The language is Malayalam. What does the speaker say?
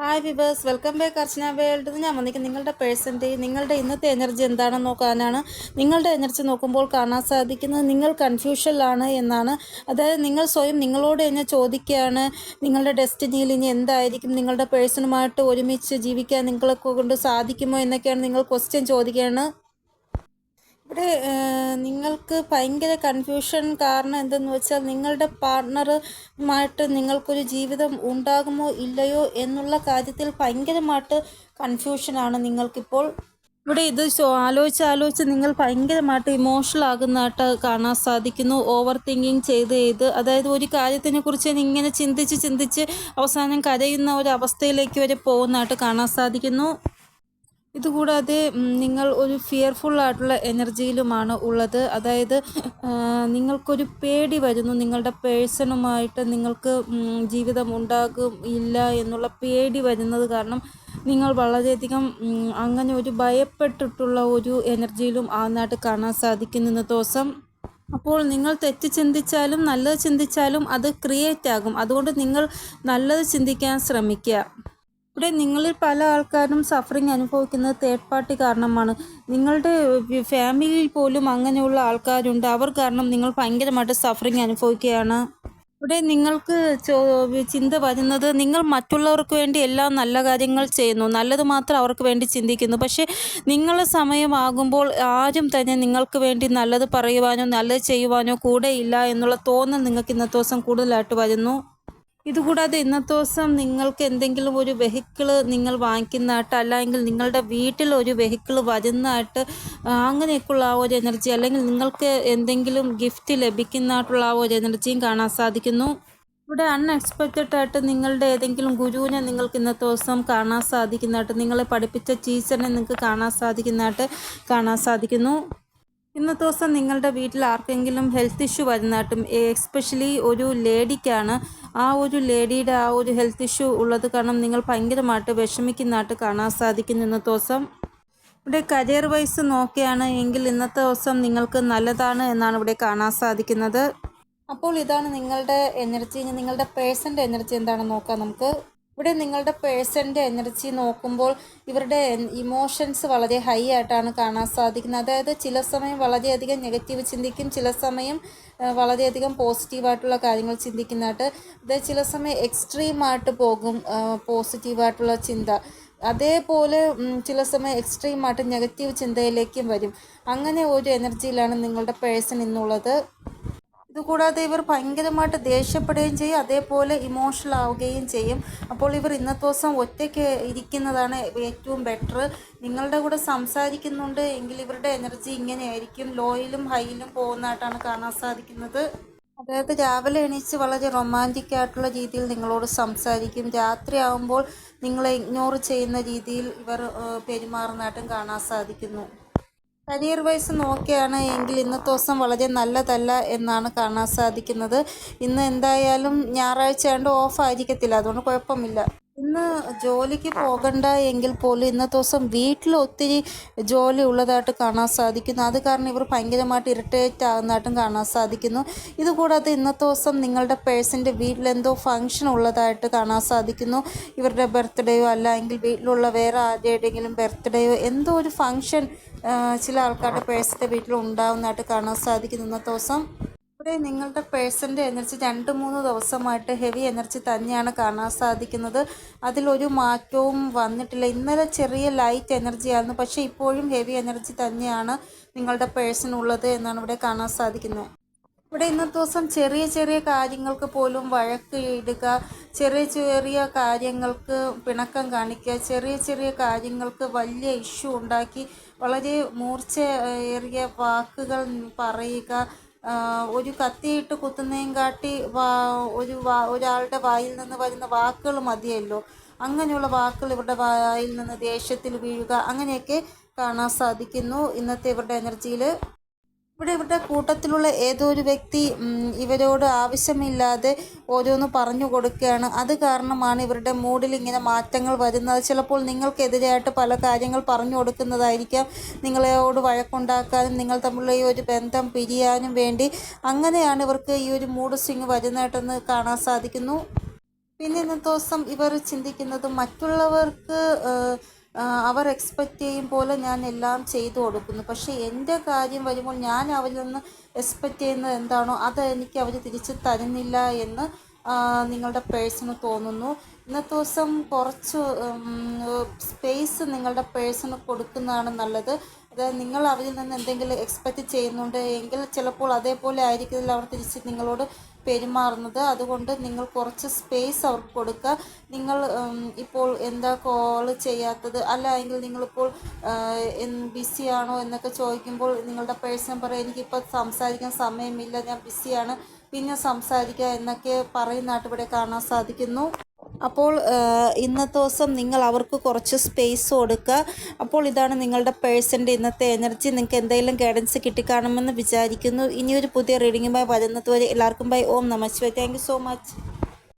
Hi viewers welcome back Archana world ഞാൻ വന്നിരിക്കുന്നത് നിങ്ങളുടെ പേഴ്സന്റെ നിങ്ങളുടെ ഇന്നത്തെ എനർജി എന്താണെന്ന് നോക്കാനാണ്. നിങ്ങളുടെ എനർജി നോക്കുമ്പോൾ കാണാൻ സാധിക്കുന്നത് നിങ്ങൾ കൺഫ്യൂഷനിലാണ് എന്നാണ്. അതായത് നിങ്ങൾ സ്വയം നിങ്ങളോട് തന്നെ ചോദിക്കുകയാണ്. നിങ്ങളുടെ ഡെസ്റ്റിനിയിൽ ഇനി എന്തായിരിക്കും? നിങ്ങളുടെ പേഴ്സണുമായിട്ട് ഒരുമിച്ച് ജീവിക്കാൻ നിങ്ങളെ കൊണ്ട് സാധിക്കുമോ എന്നൊക്കെയാണ് നിങ്ങൾ ക്വസ്റ്റ്യൻ ചോദിക്കുകയാണ്. ഇവിടെ നിങ്ങൾക്ക് ഭയങ്കര കൺഫ്യൂഷൻ കാരണം എന്തെന്ന് വെച്ചാൽ നിങ്ങളുടെ പാർട്ട്ണറുമായിട്ട് നിങ്ങൾക്കൊരു ജീവിതം ഉണ്ടാകുമോ ഇല്ലയോ എന്നുള്ള കാര്യത്തിൽ ഭയങ്കരമായിട്ട് കൺഫ്യൂഷനാണ് നിങ്ങൾക്കിപ്പോൾ. ഇവിടെ ഇത് ആലോചിച്ച് ആലോചിച്ച് നിങ്ങൾ ഭയങ്കരമായിട്ട് ഇമോഷണൽ ആകുന്നതായിട്ട് കാണാൻ സാധിക്കുന്നു. ഓവർ തിങ്കിങ് ചെയ്ത് ചെയ്ത്. അതായത് ഒരു കാര്യത്തിനെ കുറിച്ച് ഇങ്ങനെ ചിന്തിച്ച് ചിന്തിച്ച് അവസാനം കരയുന്ന ഒരു അവസ്ഥയിലേക്ക് വരെ പോകുന്നതായിട്ട് കാണാൻ സാധിക്കുന്നു. ഇതുകൂടാതെ നിങ്ങൾ ഒരു ഫിയർഫുൾ ആയിട്ടുള്ള എനർജിയിലുമാണ് ഉള്ളത്. അതായത് ആ, നിങ്ങൾക്കൊരു പേടി വരുന്നു. നിങ്ങളുടെ പേഴ്സണുമായിട്ട് നിങ്ങൾക്ക് ജീവിതം ഉണ്ടാകും ഇല്ല എന്നുള്ള പേടി വരുന്നത് കാരണം നിങ്ങൾ വളരെയധികം അങ്ങനെ ഒരു ഭയപ്പെട്ടിട്ടുള്ള ഒരു എനർജിയിലും ആന്നായിട്ട് കാണാൻ സാധിക്കുന്നു ഇന്നത്തെ ദിവസം അപ്പോൾ നിങ്ങൾ തെറ്റ് ചിന്തിച്ചാലും നല്ലത് ചിന്തിച്ചാലും അത് ക്രിയേറ്റ് ആകും. അതുകൊണ്ട് നിങ്ങൾ നല്ലത് ചിന്തിക്കാൻ ശ്രമിക്കുക. ഇവിടെ നിങ്ങളിൽ പല ആൾക്കാരും സഫറിങ് അനുഭവിക്കുന്നത് തേർഡ് പാർട്ടി കാരണമാണ്. നിങ്ങളുടെ ഫാമിലിയിൽ പോലും അങ്ങനെയുള്ള ആൾക്കാരുണ്ട്. അവർ കാരണം നിങ്ങൾ ഭയങ്കരമായിട്ട് സഫറിങ് അനുഭവിക്കുകയാണ്. ഇവിടെ നിങ്ങൾക്ക് ചിന്ത വരുന്നത് നിങ്ങൾ മറ്റുള്ളവർക്ക് വേണ്ടി എല്ലാം നല്ല കാര്യങ്ങൾ ചെയ്യുന്നു. നല്ലത് മാത്രം അവർക്ക് വേണ്ടി ചിന്തിക്കുന്നു. പക്ഷേ നിങ്ങളെ സമയമാകുമ്പോൾ ആരും തന്നെ നിങ്ങൾക്ക് വേണ്ടി നല്ലത് പറയുവാനോ നല്ലത് ചെയ്യുവാനോ കൂടെ ഇല്ല എന്നുള്ള തോന്നൽ നിങ്ങൾക്ക് ഇന്നത്തെ ദിവസം കൂടുതലായിട്ട് വരുന്നു. ഇതുകൂടാതെ ഇന്നത്തെ ദിവസം നിങ്ങൾക്ക് എന്തെങ്കിലും ഒരു വെഹിക്കിൾ നിങ്ങൾ വാങ്ങിക്കുന്നതായിട്ട് അല്ലെങ്കിൽ നിങ്ങളുടെ വീട്ടിൽ ഒരു വെഹിക്കിൾ വരുന്നതായിട്ട് അങ്ങനെയൊക്കെയുള്ള ആ ഒരു എനർജി അല്ലെങ്കിൽ നിങ്ങൾക്ക് എന്തെങ്കിലും ഗിഫ്റ്റ് ലഭിക്കുന്നതായിട്ടുള്ള ആ ഒരു എനർജിയും കാണാൻ സാധിക്കുന്നു. ഇവിടെ അൺഎക്സ്പെക്റ്റഡ് ആയിട്ട് നിങ്ങളുടെ ഏതെങ്കിലും ഗുരുവിനെ നിങ്ങൾക്ക് ഇന്നത്തെ ദിവസം കാണാൻ സാധിക്കുന്നതായിട്ട് നിങ്ങളെ പഠിപ്പിച്ച ടീച്ചറിനെ നിങ്ങൾക്ക് കാണാൻ സാധിക്കുന്നതായിട്ട് കാണാൻ സാധിക്കുന്നു. ഇന്നത്തെ ദിവസം നിങ്ങളുടെ വീട്ടിൽ ആർക്കെങ്കിലും ഹെൽത്ത് ഇഷ്യൂ വരുന്നതായിട്ടും എസ്പെഷ്യലി ഒരു ലേഡിക്കാണ് ആ ഒരു ലേഡിയുടെ ആ ഒരു ഹെൽത്ത് ഇഷ്യൂ ഉള്ളത് കാരണം നിങ്ങൾ ഭയങ്കരമായിട്ട് വിഷമിക്കുന്നതായിട്ട് കാണാൻ സാധിക്കുന്നു ഇന്നത്തെ ദിവസം. ഇവിടെ കരിയർ വൈസ് നോക്കുകയാണ് എങ്കിൽ ഇന്നത്തെ ദിവസം നിങ്ങൾക്ക് നല്ലതാണ് എന്നാണ് ഇവിടെ കാണാൻ സാധിക്കുന്നത്. അപ്പോൾ ഇതാണ് നിങ്ങളുടെ എനർജി നിങ്ങളുടെ പേഴ്സന്റെ എനർജി എന്താണെന്ന് നോക്കാം നമുക്ക്. ഇവിടെ നിങ്ങളുടെ പേഴ്സന്റെ എനർജി നോക്കുമ്പോൾ ഇവരുടെ ഇമോഷൻസ് വളരെ ഹൈ ആയിട്ടാണ് കാണാൻ സാധിക്കുന്നത്. അതായത് ചില സമയം വളരെയധികം നെഗറ്റീവ് ചിന്തിക്കും ചില സമയം വളരെയധികം പോസിറ്റീവായിട്ടുള്ള കാര്യങ്ങൾ ചിന്തിക്കുന്നതായിട്ട്. അതായത് ചില സമയം എക്സ്ട്രീമായിട്ട് പോകും പോസിറ്റീവായിട്ടുള്ള ചിന്ത. അതേപോലെ ചില സമയം എക്സ്ട്രീമായിട്ട് നെഗറ്റീവ് ചിന്തയിലേക്കും വരും. അങ്ങനെ ഒരു എനർജിയിലാണ് നിങ്ങളുടെ പേഴ്സൺ ഇന്നുള്ളത്. ഇതുകൂടാതെ ഇവർ ഭയങ്കരമായിട്ട് ദേഷ്യപ്പെടുകയും ചെയ്യും അതേപോലെ ഇമോഷണൽ ആവുകയും ചെയ്യും. അപ്പോൾ ഇവർ ഇന്നത്തെ ദിവസം ഒറ്റയ്ക്ക് ഇരിക്കുന്നതാണ് ഏറ്റവും ബെറ്റർ നിങ്ങളുടെ കൂടെ സംസാരിക്കുന്നുണ്ട് എങ്കിൽ ഇവരുടെ എനർജി ഇങ്ങനെയായിരിക്കും. ലോയിലും ഹൈയിലും പോകുന്നതായിട്ടാണ് കാണാൻ സാധിക്കുന്നത്. അതായത് രാവിലെ എണീച്ച് വളരെ റൊമാന്റിക് ആയിട്ടുള്ള രീതിയിൽ നിങ്ങളോട് സംസാരിക്കും. രാത്രി ആകുമ്പോൾ നിങ്ങളെ ഇഗ്നോർ ചെയ്യുന്ന രീതിയിൽ ഇവർ പെരുമാറുന്നതായിട്ടും കാണാൻ സാധിക്കുന്നു. കരിയർ വൈസ് നോക്കുകയാണ് എങ്കിൽ ഇന്നത്തെ ദിവസം വളരെ നല്ലതല്ല എന്നാണ് കാണാൻ സാധിക്കുന്നത്. ഇന്ന് എന്തായാലും ഞായറാഴ്ച ആയതുകൊണ്ട് ഓഫ് ആയിരിക്കത്തില്ല. അതുകൊണ്ട് കുഴപ്പമില്ല. ഇന്ന് ജോലിക്ക് പോകണ്ട എങ്കിൽ പോലും ഇന്നത്തെ ദിവസം വീട്ടിൽ ഒത്തിരി ജോലി ഉള്ളതായിട്ട് കാണാൻ സാധിക്കുന്നു. അത് കാരണം ഇവർ ഭയങ്കരമായിട്ട് ഇറിറ്റേറ്റ് ആകുന്നതായിട്ടും കാണാൻ സാധിക്കുന്നു. ഇതുകൂടാതെ ഇന്നത്തെ ദിവസം നിങ്ങളുടെ പേഴ്സന്റെ വീട്ടിലെന്തോ ഫങ്ഷൻ ഉള്ളതായിട്ട് കാണാൻ സാധിക്കുന്നു. ഇവരുടെ ബർത്ത്ഡേയോ അല്ല എങ്കിൽ വീട്ടിലുള്ള വേറെ ആരുടെയെങ്കിലും ബർത്ത്ഡേയോ എന്തോ ഒരു ഫങ്ഷൻ ചില ആൾക്കാരുടെ പേഴ്സിന്റെ വീട്ടിൽ ഉണ്ടാവുന്നതായിട്ട് കാണാൻ സാധിക്കും ഇന്നത്തെ ദിവസം ഇവിടെ നിങ്ങളുടെ പേഴ്സന്റെ എനർജി രണ്ട് മൂന്ന് ദിവസമായിട്ട് ഹെവി എനർജി തന്നെയാണ് കാണാൻ സാധിക്കുന്നത്. അതിലൊരു മാറ്റവും വന്നിട്ടില്ല. ഇന്നലെ ചെറിയ ലൈറ്റ് എനർജി ആയിരുന്നു. പക്ഷേ ഇപ്പോഴും ഹെവി എനർജി തന്നെയാണ് നിങ്ങളുടെ പേഴ്സണുള്ളത് എന്നാണ് ഇവിടെ കാണാൻ സാധിക്കുന്നത്. ഇവിടെ ഇന്നത്തെ ദിവസം ചെറിയ ചെറിയ കാര്യങ്ങൾക്ക് പോലും വഴക്ക് ഇടുക ചെറിയ ചെറിയ കാര്യങ്ങൾക്ക് പിണക്കം കാണിക്കുക ചെറിയ ചെറിയ കാര്യങ്ങൾക്ക് വലിയ ഇഷ്യൂ ഉണ്ടാക്കി വളരെ മൂർച്ച ഏറിയ വാക്കുകൾ പറയുക ഒരു കത്തിയിട്ട് കുത്തുന്നതും കാട്ടി ഒരു ഒരാളുടെ വായിൽ നിന്ന് വരുന്ന വാക്കുകൾ മതിയല്ലോ. അങ്ങനെയുള്ള വാക്കുകൾ ഇവരുടെ വായിൽ നിന്ന് ദേഷ്യത്തിൽ വീഴുക അങ്ങനെയൊക്കെ കാണാൻ സാധിക്കുന്നു. ഇന്നത്തെ ഇവരുടെ എനർജിയിൽ ഇവിടെ ഇവരുടെ കൂട്ടത്തിലുള്ള ഏതോ ഒരു വ്യക്തി ഇവരോട് ആവശ്യമില്ലാതെ ഓരോന്ന് പറഞ്ഞു കൊടുക്കുകയാണ്. അത് കാരണമാണ് ഇവരുടെ മൂഡിൽ ഇങ്ങനെ മാറ്റങ്ങൾ വരുന്നത്. ചിലപ്പോൾ നിങ്ങൾക്കെതിരായിട്ട് പല കാര്യങ്ങൾ പറഞ്ഞു കൊടുക്കുന്നതായിരിക്കാം. നിങ്ങളോട് വഴക്കുണ്ടാക്കാനും നിങ്ങൾ തമ്മിലുള്ള ഈ ഒരു ബന്ധം പിരിയാനും വേണ്ടി അങ്ങനെയാണ് ഇവർക്ക് ഈ ഒരു മൂഡ് സ്വിങ് വരുന്നതായിട്ടൊന്ന് കാണാൻ സാധിക്കുന്നു. പിന്നെ ഇന്നത്തെ ദിവസം ഇവർ ചിന്തിക്കുന്നത് മറ്റുള്ളവർക്ക് അവർ എക്സ്പെക്റ്റ് ചെയ്യും പോലെ ഞാൻ എല്ലാം ചെയ്തു കൊടുക്കുന്നു. പക്ഷേ എന്റെ കാര്യം വരുമ്പോൾ ഞാൻ അവരിൽ നിന്ന് എക്സ്പെക്റ്റ് ചെയ്യുന്നത് എന്താണോ അത് എനിക്ക് അവർ തിരിച്ച് തരുന്നില്ല എന്ന് നിങ്ങളുടെ പേഴ്സണ് തോന്നുന്നു. ഇന്നത്തെ ദിവസം കുറച്ച് സ്പേസ് നിങ്ങളുടെ പേഴ്സണ് കൊടുക്കുന്നതാണ് നല്ലത്. നിങ്ങൾ അവരിൽ നിന്ന് എന്തെങ്കിലും എക്സ്പെക്റ്റ് ചെയ്യുന്നുണ്ട് എങ്കിൽ ചിലപ്പോൾ അതേപോലെ ആയിരിക്കില്ല അവർ തിരിച്ച് നിങ്ങളോട് പെരുമാറുന്നത്. അതുകൊണ്ട് നിങ്ങൾ കുറച്ച് സ്പേസ് അവർക്ക് കൊടുക്കുക. നിങ്ങൾ ഇപ്പോൾ എന്താ കോൾ ചെയ്യാത്തത്? അല്ല എങ്കിൽ നിങ്ങളിപ്പോൾ ബിസിയാണോ എന്നൊക്കെ ചോദിക്കുമ്പോൾ നിങ്ങളുടെ പേഴ്സൺ പറയും എനിക്കിപ്പോൾ സംസാരിക്കാൻ സമയമില്ല. ഞാൻ ബിസിയാണ് പിന്നെ സംസാരിക്കുക എന്നൊക്കെ പറയുന്നതായിട്ട് ഇവിടെ കാണാൻ സാധിക്കുന്നു. അപ്പോൾ ഇന്നത്തെ ദിവസം നിങ്ങൾ അവർക്ക് കുറച്ച് സ്പേസ് കൊടുക്കുക അപ്പോൾ ഇതാണ് നിങ്ങളുടെ പേഴ്സന്റെ ഇന്നത്തെ എനർജി നിങ്ങൾക്ക് എന്തെങ്കിലും ഗൈഡൻസ് കിട്ടിക്കാണുമെന്ന് വിചാരിക്കുന്നു. ഇനിയൊരു പുതിയ റീഡിങ്ങുമായി വരുന്നത് വരെ എല്ലാവർക്കും ബൈ ഓം നമസ്വേ താങ്ക് സോ മച്ച്